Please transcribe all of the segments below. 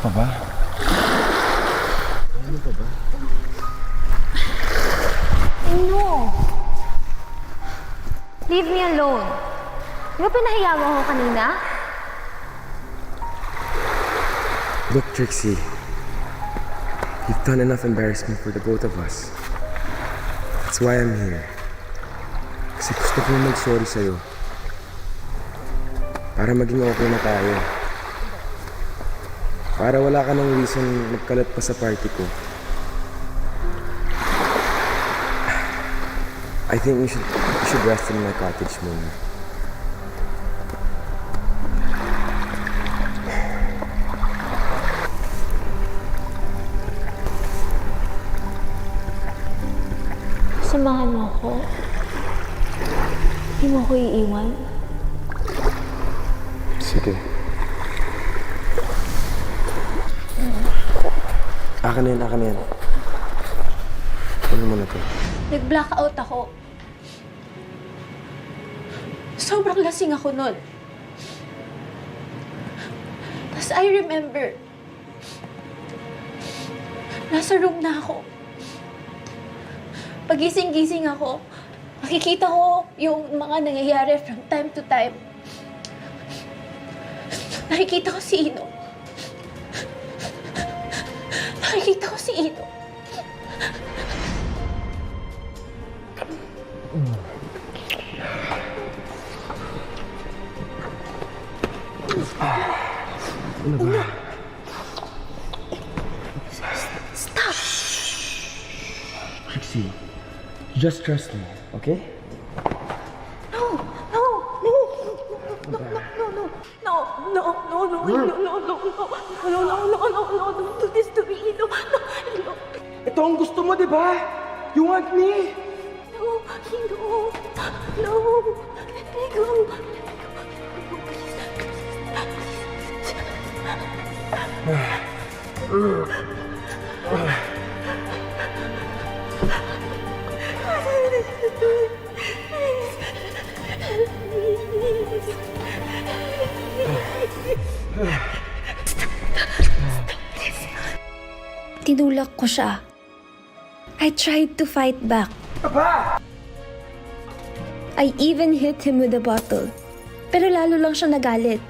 pa ba? Ano pa ba? No! Leave me alone. Di ba pinahiyawan ko kanina? Look, Trixie. You've done enough embarrassment for the both of us. That's why I'm here. Kasi gusto kong mag-sorry sa'yo. Para maging okay na tayo. Para wala ka ng reason magkalat pa sa party ko. I think we should, we should rest in my cottage muna. Samahan mo ako. Hindi mo ako iiwan. Sige. Akin na yan, akin na yan. Ano mo na to? Nag-blackout ako. Sobrang lasing ako nun. Tapos I remember, nasa room na ako. Pagising-gising ako, makikita ko yung mga nangyayari from time to time. Nakikita ko si Ino. Nakikita ko si Ino. Stop! Trixie, just trust me, okay? No, no, no, no, no, no, no, no, no, no, no, no, no, no, no, no, no, no, no, no, don't do this Ito ang gusto mo, di ba? You want me? no, no, no, let me go, let me go, please, Tinulak ko siya. I tried to fight back. I even hit him with a bottle. Pero lalo lang siya nagalit.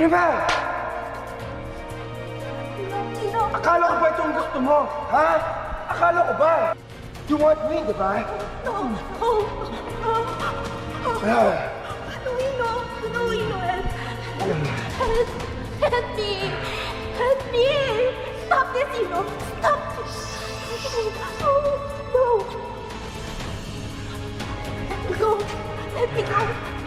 Rebel! Akala ko ba itong gusto mo? Ha? Akala ko ba? You want me, di ba? no, no, Ah, no, no, no, no, help, help, help me, help me, stop this, you no, no, let me go, let me go.